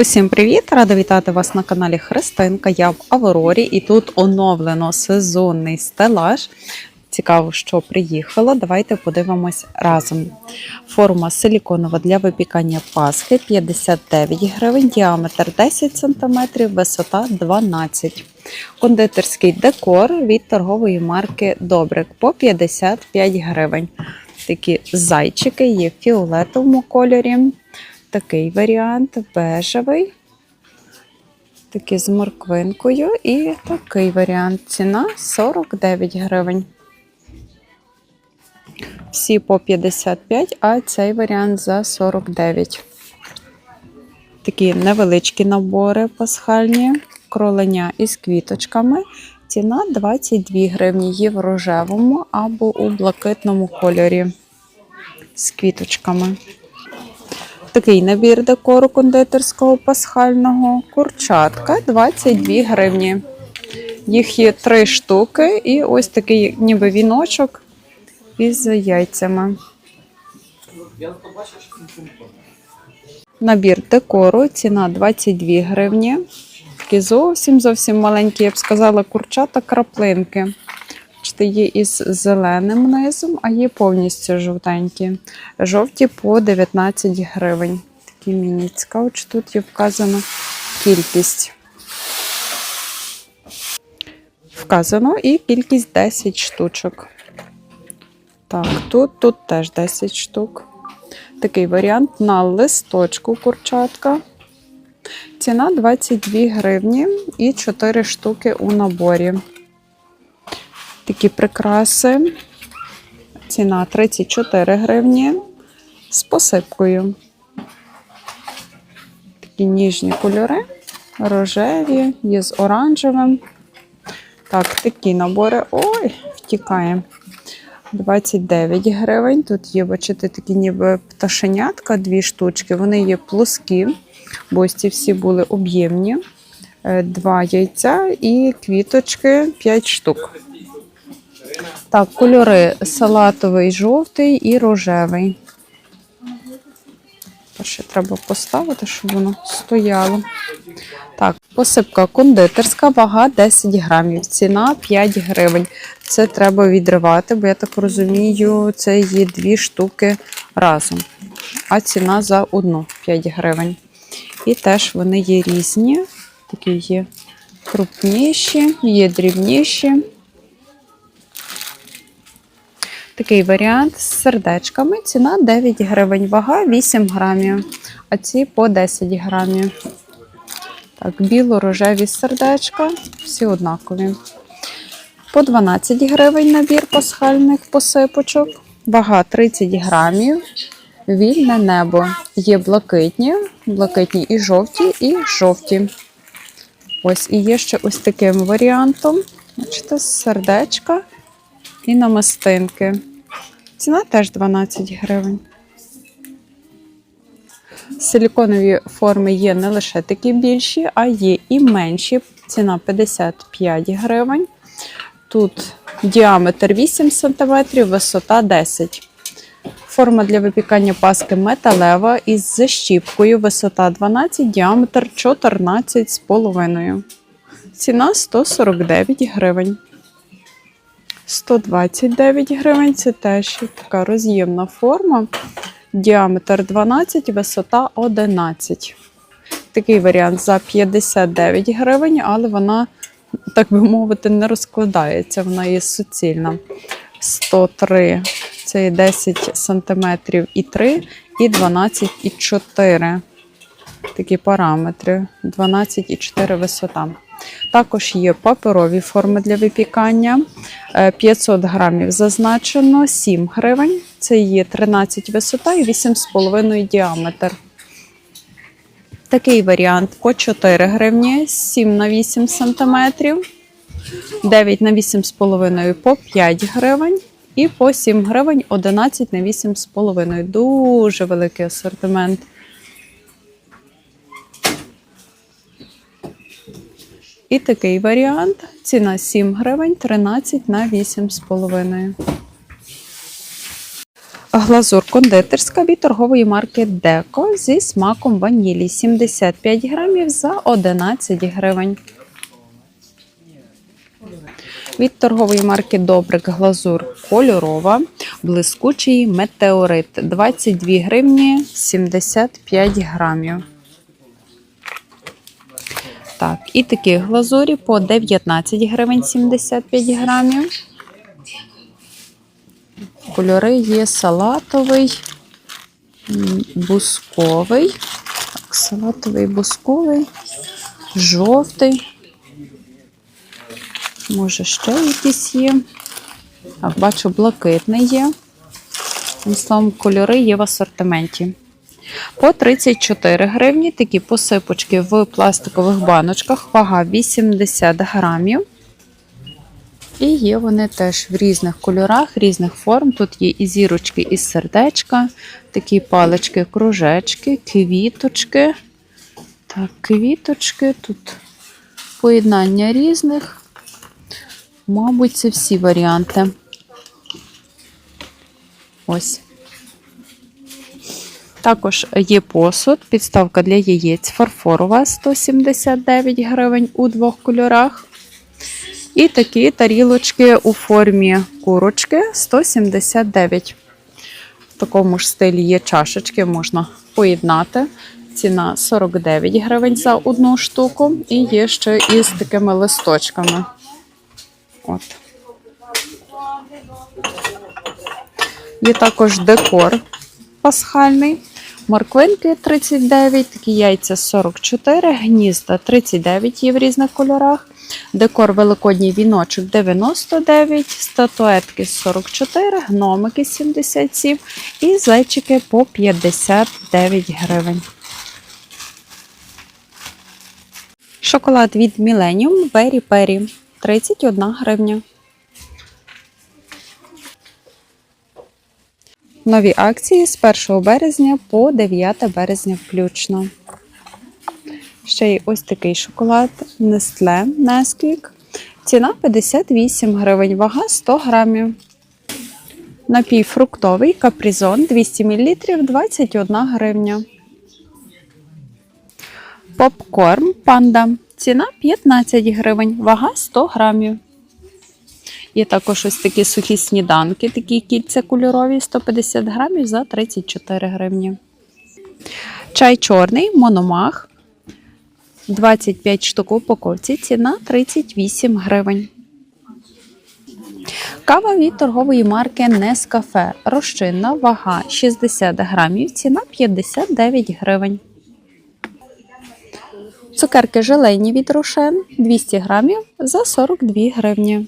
Усім привіт! Рада вітати вас на каналі Христинка. Я в Аврорі і тут оновлено сезонний стелаж. Цікаво, що приїхало. Давайте подивимось разом. Форма силіконова для випікання паски 59 гривень, діаметр 10 см, висота 12 Кондитерський декор від торгової марки Добрик по 55 гривень. Такі зайчики є в фіолетовому кольорі. Такий варіант бежевий. Такий з морквинкою. І такий варіант. Ціна 49 гривень. Всі по 55, а цей варіант за 49. Такі невеличкі набори пасхальні, кроленя із квіточками. Ціна 22 гривні. Є в рожевому або у блакитному кольорі з квіточками. Такий набір декору кондитерського пасхального курчатка 22 гривні. Їх є три штуки, і ось такий ніби віночок із яйцями. Набір декору, ціна 22 гривні. Такі зовсім зовсім маленькі, я б сказала, курчата краплинки. Бачите, є із зеленим низом, а є повністю жовтенькі. Жовті по 19 гривень. Такі міні. Цікаво, тут є вказана кількість. Вказано і кількість 10 штучок. Так, тут, тут теж 10 штук. Такий варіант на листочку курчатка. Ціна 22 гривні і 4 штуки у наборі. Такі прикраси. Ціна 34 гривні з посипкою. Такі ніжні кольори, рожеві, є з оранжевим. Так, такі набори. Ой, втікає. 29 гривень. Тут є, бачите, такі ніби пташенятка, дві штучки. Вони є плоскі, бо ось ці всі були об'ємні. Е, Два яйця і квіточки 5 штук. Так, кольори салатовий, жовтий і рожевий. Ще треба поставити, щоб воно стояло. Так, посипка кондитерська, вага 10 грамів, ціна 5 гривень. Це треба відривати, бо я так розумію, це є дві штуки разом. А ціна за одну 5 гривень. І теж вони є різні. Такі є крупніші, є дрібніші. Такий варіант з сердечками. Ціна 9 гривень, вага 8 грамів, а ці по 10 грамів. Так, біло-рожеві сердечка, всі однакові. По 12 гривень набір пасхальних посипочок. Вага 30 грамів. Вільне небо. Є блакитні, блакитні і жовті, і жовті. Ось, і є ще ось таким варіантом. Бачите, сердечка і намистинки. Ціна теж 12 гривень. Силіконові форми є не лише такі більші, а є і менші. Ціна 55 гривень. Тут діаметр 8 см, висота 10 Форма для випікання паски металева із защіпкою, висота 12, діаметр 14,5. Ціна 149 гривень. 129 гривень це теж така роз'ємна форма. Діаметр 12, висота 11. Такий варіант за 59 гривень, але вона, так би мовити, не розкладається. Вона є суцільна. 103 це є 10 см і 3, і 12 і 4. Такі параметри. 12 і 4 висота. Також є паперові форми для випікання. Е, 500 грамів зазначено 7 гривень. Це є 13 висота і 8,5 діаметр. Такий варіант по 4 гривні, 7 на 8 сантиметрів, 9 на 8,5 по 5 гривень. І по 7 гривень 11 на 8,5. Дуже великий асортимент. І такий варіант. Ціна 7 гривень, 13 на 8,5. Глазур кондитерська від торгової марки Деко зі смаком ванілі 75 грамів за 11 гривень. Від торгової марки Добрик глазур кольорова, блискучий метеорит 22 гривні 75 грамів. Так, і такі глазурі по 19 гривень 75 грамів. Кольори є салатовий, бусковий. Так, салатовий, бусковий, жовтий. Може, ще якісь є. Так, бачу, блакитний є. Тим словом, кольори є в асортименті. По 34 гривні такі посипочки в пластикових баночках, вага 80 грамів. І є вони теж в різних кольорах, різних форм. Тут є і зірочки, і сердечка, такі палички, кружечки, квіточки. Так, квіточки, тут поєднання різних. Мабуть, це всі варіанти. Ось. Також є посуд, підставка для яєць фарфорова 179 гривень у двох кольорах. І такі тарілочки у формі курочки 179. В такому ж стилі є чашечки, можна поєднати. Ціна 49 гривень за одну штуку. І є ще із такими листочками. От. Є також декор пасхальний. Морквинки 39, такі яйця 44, гнізда 39 є в різних кольорах. Декор великодній віночок 99, статуетки 44, гномики 77 і зайчики по 59 гривень. Шоколад від Millennium Berry Perry 31 гривня. Нові акції з 1 березня по 9 березня включно. Ще й ось такий шоколад Nestle Nesquik. Ціна 58 гривень, вага 100 грамів. Напій фруктовий капризон 200 мл 21 гривня. Попкорн панда. Ціна 15 гривень, вага 100 грамів. Є також ось такі сухі сніданки, такі кільця кольорові 150 грамів за 34 гривні. Чай чорний, мономах. 25 штук у упаковці, ціна 38 гривень. Кава від торгової марки Nescafe. Розчинна вага 60 грамів, ціна 59 гривень. Цукерки желейні від Рошен 200 грамів за 42 гривні.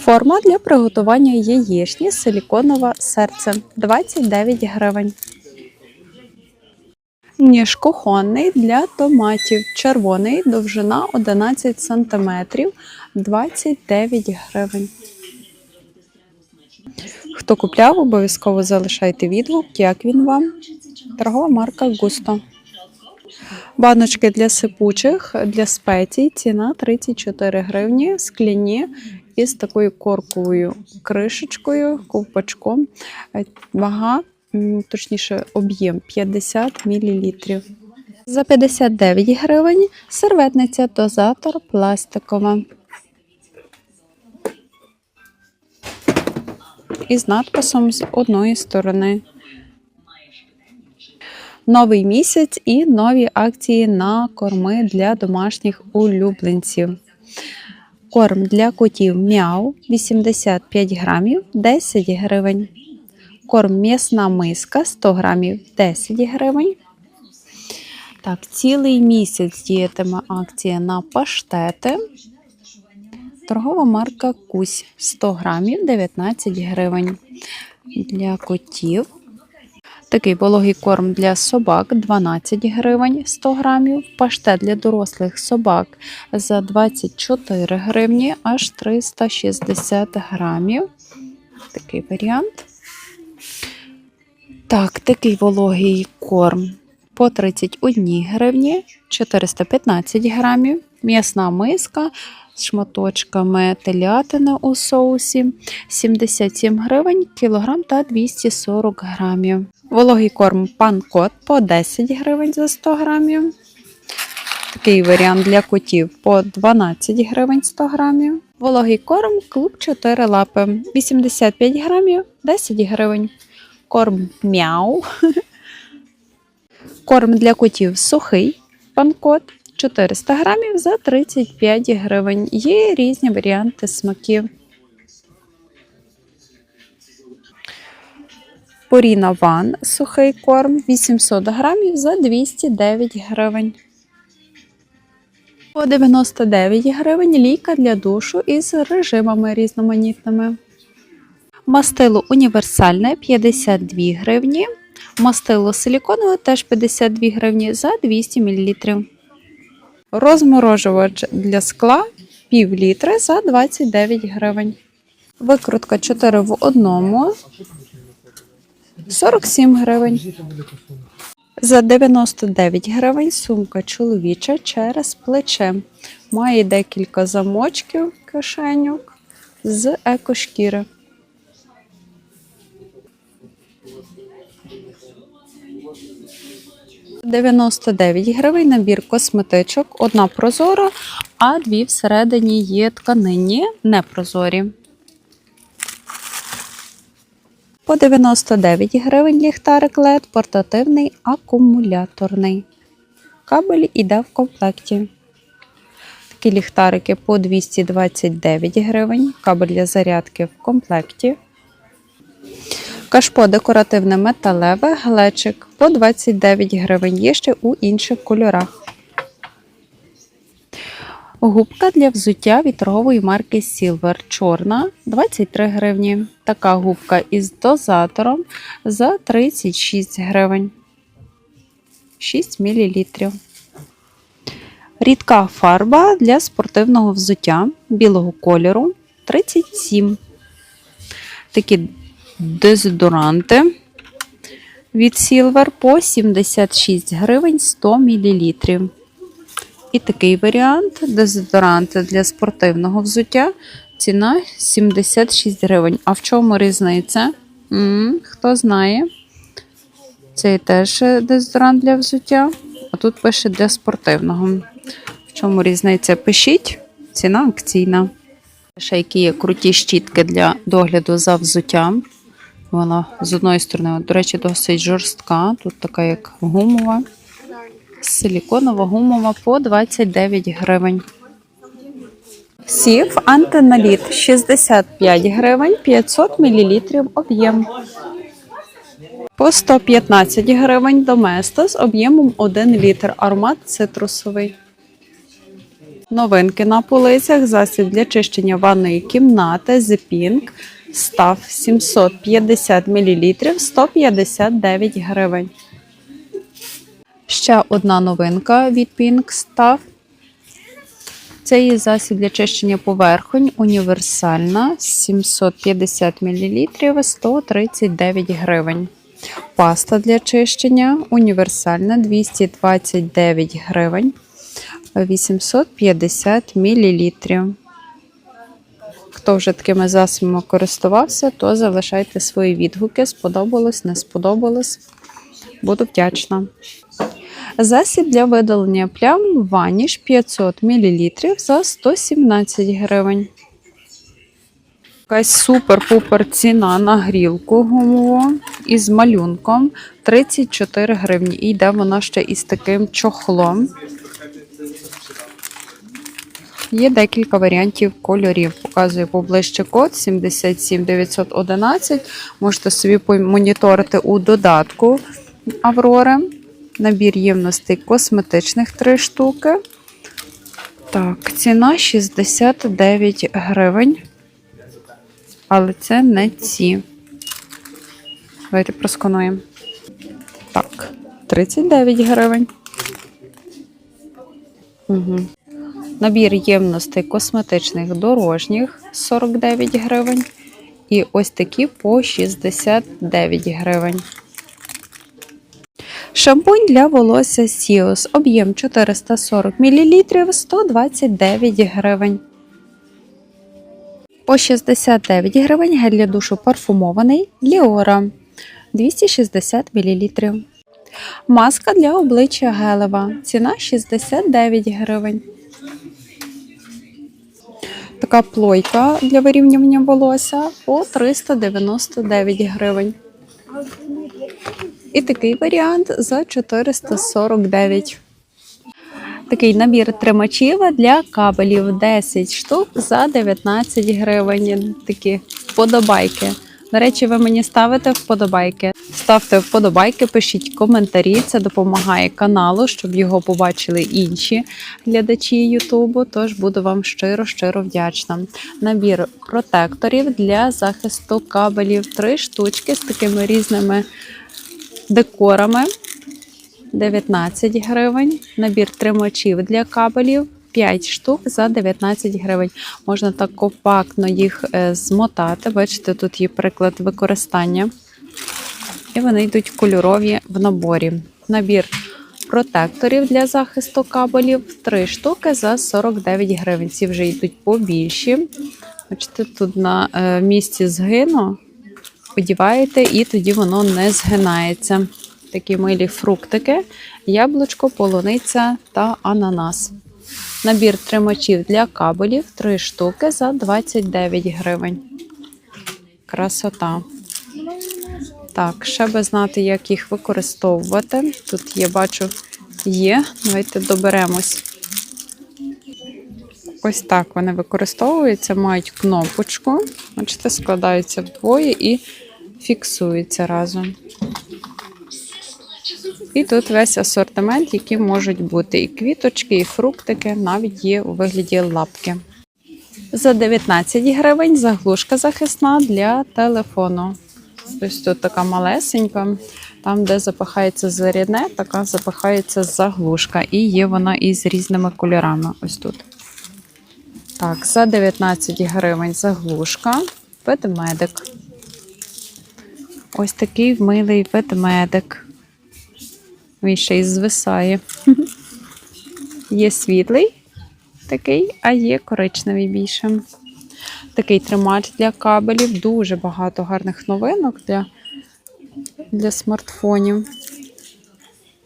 Форма для приготування яєчні силіконове серце 29 гривень. Ніж кухонний для томатів. Червоний, довжина 11 см 29 гривень. Хто купляв, обов'язково залишайте відгук, як він вам. Торгова марка Густо. Баночки для сипучих, для спецій. Ціна 34 гривні, скляні із такою корковою кришечкою, ковпачком. Е, Вага, точніше, об'єм 50 мл. За 59 гривень серветниця дозатор пластикова. Із надписом з одної сторони. Новий місяць і нові акції на корми для домашніх улюбленців. Корм для котів м'яу 85 грамів 10 гривень. Корм м'ясна миска 100 грамів 10 гривень. Так, цілий місяць діятиме акція на паштети. Торгова марка Кусь 100 грамів 19 гривень. Для котів. Такий вологий корм для собак 12 гривень 100 грамів. Паштет для дорослих собак за 24 гривні, аж 360 грамів. Такий варіант. Так, такий вологий корм по 31 гривні, 415 грамів. М'ясна миска з шматочками телятини у соусі 77 гривень кілограм та 240 грамів. Вологий корм пан-кот по 10 гривень за 100 грамів. Такий варіант для котів по 12 гривень 100 грамів. Вологий корм клуб 4 лапи 85 грамів 10 гривень. Корм мяу. Корм для котів сухий панкот 400 грамів за 35 гривень. Є різні варіанти смаків. Поріна Ван сухий корм 800 грамів за 209 гривень. По 99 гривень ліка для душу із режимами різноманітними. Мастило універсальне 52 гривні. Мастило силіконове теж 52 гривні за 200 мл. Розморожувач для скла пів літри за 29 гривень. Викрутка 4 в одному 47 гривень. За 99 гривень сумка чоловіча через плече. Має декілька замочків кишеньок з екошкіри. – 99 гривень набір косметичок, одна прозора, а дві всередині є тканинні, непрозорі. По 99 гривень ліхтарик LED портативний акумуляторний. Кабель іде в комплекті. Такі ліхтарики по 229 гривень. Кабель для зарядки в комплекті. Кашпо декоративне металеве, глечик по 29 гривень. Є ще у інших кольорах. Губка для взуття від торгової марки Silver чорна 23 гривні. Така губка із дозатором за 36 гривень. 6 мл. Рідка фарба для спортивного взуття білого кольору 37. Такі дезодоранти від Silver по 76 гривень 100 мл. І такий варіант дезодоранти для спортивного взуття. Ціна 76 гривень. А в чому різниця? М-м, хто знає? Цей теж дезодорант для взуття, а тут пише для спортивного. В чому різниця? Пишіть, ціна акційна. Ще які є круті щітки для догляду за взуттям. Вона з одної сторони, до речі, досить жорстка. Тут така як гумова. Силіконова гумова по 29 гривень. Сів антиналіт 65 гривень, 500 мл об'єм. По 115 гривень Доместос об'ємом 1 літр. Аромат цитрусовий. Новинки на полицях. Засіб для чищення ванної кімнати Pink. Став 750 мл 159 гривень. Ще одна новинка від Pink Stuff. Це є засіб для чищення поверхонь універсальна 750 мл 139 гривень. Паста для чищення універсальна 229 гривень 850 мл. Хто вже такими засобами користувався, то залишайте свої відгуки. Сподобалось, не сподобалось. Буду вдячна. Засіб для видалення плям ваніш 500 мл за 117 гривень. Якась супер-пупер ціна на грілку гумову із малюнком 34 гривні. І йде вона ще із таким чохлом. Є декілька варіантів кольорів. Показую поближче код 77911. Можете собі помоніторити у додатку Аврори. Набір ємностей косметичних 3 штуки. Так, ціна 69 гривень. Але це не ці. Давайте проскануємо. Так, 39 гривень. Угу. Набір ємностей косметичних дорожніх 49 гривень. І ось такі по 69 гривень. Шампунь для волосся Сіос. Об'єм 440 мл 129 гривень. По 69 гривень гель для душу парфумований Ліора 260 мл. Маска для обличчя гелева. Ціна 69 гривень. Така плойка для вирівнювання волосся по 399 гривень. І такий варіант за 449. Такий набір тримачів для кабелів 10 штук за 19 гривень. Такі вподобайки. До речі, ви мені ставите вподобайки. Ставте вподобайки, пишіть коментарі. Це допомагає каналу, щоб його побачили інші глядачі Ютубу. Тож буду вам щиро щиро вдячна. Набір протекторів для захисту кабелів. Три штучки з такими різними декорами. 19 гривень. Набір тримачів для кабелів 5 штук за 19 гривень. Можна так компактно їх е, змотати. Бачите, тут є приклад використання. І вони йдуть кольорові в наборі. Набір протекторів для захисту кабелів 3 штуки за 49 гривень. Ці вже йдуть побільші. Бачите, тут на е, місці згину одіваєте, і тоді воно не згинається. Такі милі фруктики, яблучко, полуниця та ананас. Набір тримачів для кабелів 3 штуки за 29 гривень. Красота. Так, ще би знати, як їх використовувати. Тут є, бачу, є. Давайте доберемось. Ось так вони використовуються, мають кнопочку. Бачите, складаються вдвоє і фіксуються разом. І тут весь асортимент, які можуть бути і квіточки, і фруктики, навіть є у вигляді лапки. За 19 гривень заглушка захисна для телефону. Ось тут така малесенька. Там, де запахається зарядне, така запахається заглушка. І є вона із різними кольорами. Ось тут. Так, за 19 гривень заглушка. Ведмедик. Ось такий милий ведмедик. Він ще й звисає. Є світлий такий, а є коричневий більше. Такий тримач для кабелів. Дуже багато гарних новинок для, для смартфонів.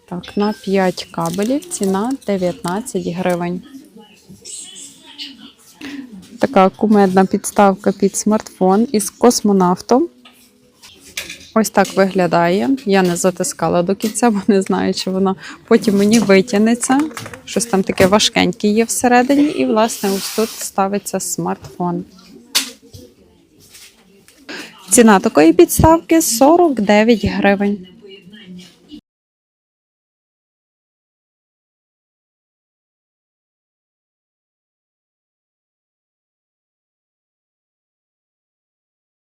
Так, на 5 кабелів ціна 19 гривень. Така кумедна підставка під смартфон із космонавтом. Ось так виглядає. Я не затискала до кінця, бо не знаю, чи воно потім мені витягнеться. Щось там таке важкеньке є всередині, і, власне, ось тут ставиться смартфон. Ціна такої підставки 49 гривень.